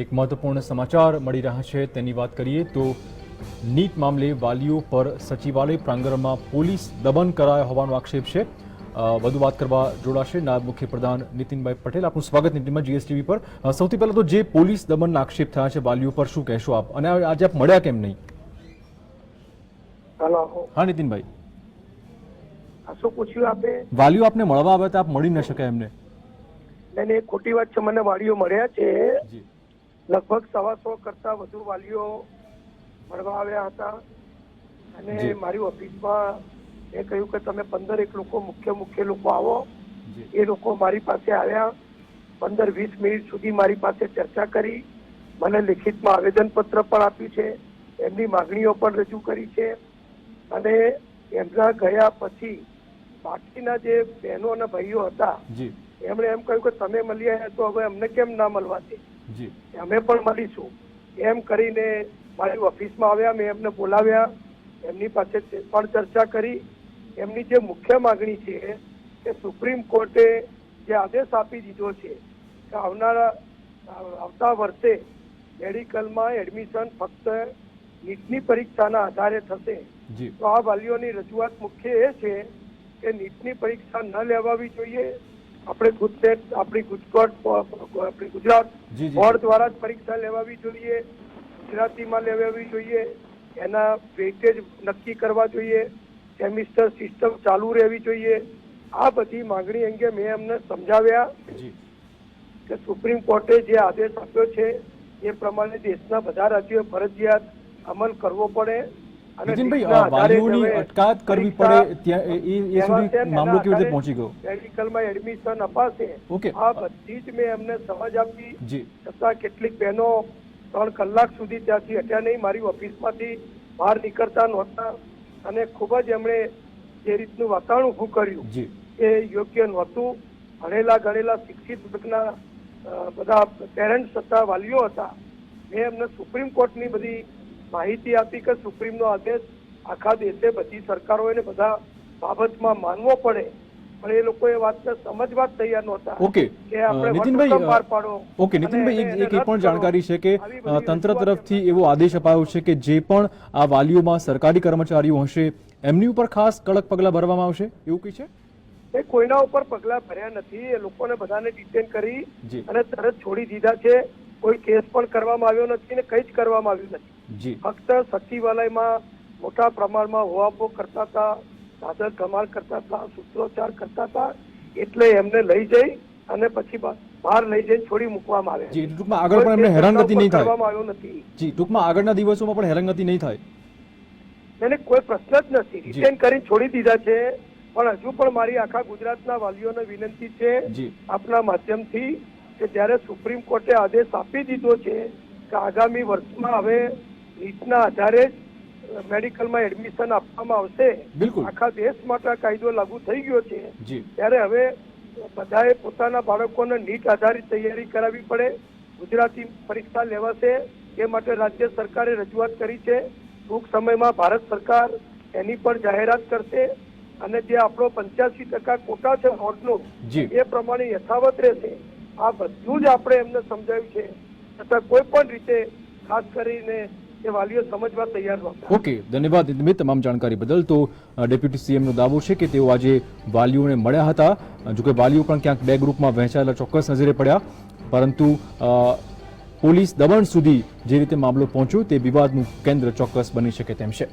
એક મહત્વપૂર્ણ સમાચાર મળી રહ્યા છે તેની વાત કરીએ તો નીટ મામલે વાલીઓ પર સચિવાલય પ્રાંગણમાં પોલીસ દમન કરાયો હોવાનો આક્ષેપ છે. વધુ વાત કરવા જોડાશે નાયબ મુખ્યપ્રધાન નીતિનભાઈ પટેલ. આપનું સ્વાગત નીતિનભાઈ જીએસટીવી પર. સૌથી પહેલા તો જે પોલીસ દમનના આક્ષેપ થયા છે વાલીઓ પર શું કહેશો આપ? અને આજે આપ મળ્યા કેમ નહીં? હલો. હા નીતિનભાઈ. શું પૂછ્યું આપે? વાલીઓ આપને મળવા આવ્યા હતા આપ મળી ન શકાય એમને. નહીં, ખોટી વાત છે. મને વાલીઓ મળ્યા છે. જી સવા સો કરતા વધુ વાલીઓ મળવા આવ્યા હતા. અને મારી ઓફિસમાં એ કહ્યું કે તમે પંદર એક લોકો મુખ્ય મુખ્ય લોકો આવો. એ લોકો મારી પાસે આવ્યા. પંદર વીસ મિનિટ સુધી મારી પાસે ચર્ચા કરી. મને લિખિતમાં આવેદનપત્ર પણ આપ્યું છે. એમની માગણીઓ પણ રજૂ કરી છે. અને એમના ગયા પછી બાકીના જે બહેનો અને ભાઈઓ હતા એમણે એમ કહ્યું કે તમે મળી આવ્યા તો હવે અમને કેમ ના મળવા દે અમે પણ મળીશું. એમ કરીને મારી ઓફિસમાં આવ્યા મેં એમને બોલાવ્યા એમની પાસે પણ ચર્ચા કરી. એમની જે મુખ્ય માગણી છે કે સુપ્રીમ કોર્ટે જે આદેશ આપી દીધો છે કે આવનારા આવતા વર્ષે મેડિકલમાં એડમિશન ફક્ત નીટની પરીક્ષાના આધારે થશે. તો આ વાલીઓની રજૂઆત મુખ્ય એ છે કે નીટની પરીક્ષા ન લેવાવી જોઈએ. આપણે ગુજરાત આપણી ગુજકોટ આપણી ગુજરાત. બોર્ડ દ્વારા જ પરીક્ષા લેવાવી જોઈએ. ગુજરાતીમાં લેવાવી જોઈએ. એના વેઇટેજ નક્કી કરવા જોઈએ. સેમિસ્ટર સિસ્ટમ ચાલુ રહેવી જોઈએ. આ બધી માંગણી અંગે મેં એમને સમજાવ્યા કે સુપ્રીમ કોર્ટે જે આદેશ આપ્યો છે એ પ્રમાણે દેશના બધા રાજ્યોએ ફરજિયાત અમલ કરવો પડે. નીતિનભાઈ વાલીઓની અટકાયત કરવી પડે ત્યાં એ- સુધી મામલો કેવી રીતે પહોંચી ગયો? મેડિકલમાં એડમિશન અપાશે. ઓકે. આ બધી જ મેં એમને સમજ આપી. જી. છતાં કેટલીક બહેનો ત્રણ કલાક સુધી ત્યાંથી હટ્યા નહીં. મારી ઓફિસમાંથી બહાર નીકળતા નહોતા. અને ખૂબ જ એમણે જે રીતનું વાતાવરણ ઊભું કર્યું એ યોગ્ય નહોતું. ભણેલા ગણેલા શિક્ષિત વર્ગના બધા પેરેન્ટ્સ હતા વાલીઓ હતા. મેં એમને સુપ્રીમ કોર્ટની બધી માહિતી આપી કે સુપ્રીમનો આદેશ આખા દેશે બધી સરકારોએ ને બધા બાબતમાં માનવો પડે. પણ એ લોકો એ વાતને સમજવા જ તૈયાર નહોતા ઓકે. કે આપણે અ, નીતિનભાઈ વટહુકમ પાડો. ઓકે નીતિનભાઈ એક એક પણ જાણકારી છે કે આવી અ, બધી તંત્ર તરફથી એવો આદેશ અપાયો છે કે જે પણ આ વાલીઓમાં સરકારી કર્મચારીઓ હશે એમની ઉપર ખાસ કડક પગલાં ભરવામાં આવશે? એવું કઈ છે? એ કોઈના ઉપર પગલા ભર્યા નથી. એ લોકોને બધાને ડિટેન કરી અને તરત છોડી દીધા છે. કોઈ કેસ પણ કરવામાં આવ્યો નથી ને કંઈ જ કરવામાં આવ્યું નથી. ફક્ત સચિવાલયમાં મોટા પ્રમાણમાં હોવાપો કરતા હતા સાદર કમાલ કરતા હતા સૂત્રોચ્ચાર કરતા હતા એટલે એમને લઈ જઈ અને પછી બહાર લઈ જઈ છોડી મૂકવામાં આવે જી ટૂંકમાં આગળ પણ એમને હેરાનગતિ નહીં થાય. આવ્યો નથી. જી ટૂંકમાં આગળના દિવસોમાં પણ હેરાનગતિ નહીં થાય. એને કોઈ પ્રશ્ન જ નથી. રિટેન કરીને છોડી દીધા છે પણ હજુ પણ મારી આખા ગુજરાતના વાલીઓને વિનંતી છે. આપના માધ્યમથી કે જ્યારે સુપ્રીમ કોર્ટે આદેશ આપી દીધો છે કે આગામી વર્ષમાં હવે નીટના આધારે જ મેડિકલમાં એડમિશન આપવામાં આવશે. બિલકુલ. આખા દેશ માટે આ કાયદો લાગુ થઈ ગયો છે. ત્યારે હવે બધાએ પોતાના બાળકોને નીટ આધારિત તૈયારી કરાવવી પડે. ગુજરાતી પરીક્ષા લેવાશે. એ માટે રાજ્ય સરકારે રજૂઆત કરી છે. ટૂંક સમયમાં ભારત સરકાર એની પણ જાહેરાત કરશે. અને જે આપણો પંચ્યાસી ટકા કોટા છે વોટનું એ પ્રમાણે યથાવત રહેશે. આ બધું જ આપણે એમને સમજાવ્યું છે. છતાં કોઈ પણ રીતે ખાસ કરીને ધન્યવાદ નિમિત્ત તમામ જાણકારી બદલ. તો ડેપ્યુટી સીએમનો દાવો છે કે તેઓ આજે વાલીઓને મળ્યા હતા. જોકે વાલીઓ પણ ક્યાંક બે ગ્રુપમાં વહેંચાયેલા ચોક્કસ નજરે પડ્યા. પરંતુ પોલીસ દબાણ સુધી જે રીતે મામલો પહોંચ્યો તે વિવાદનું કેન્દ્ર ચોક્કસ બની શકે તેમ છે.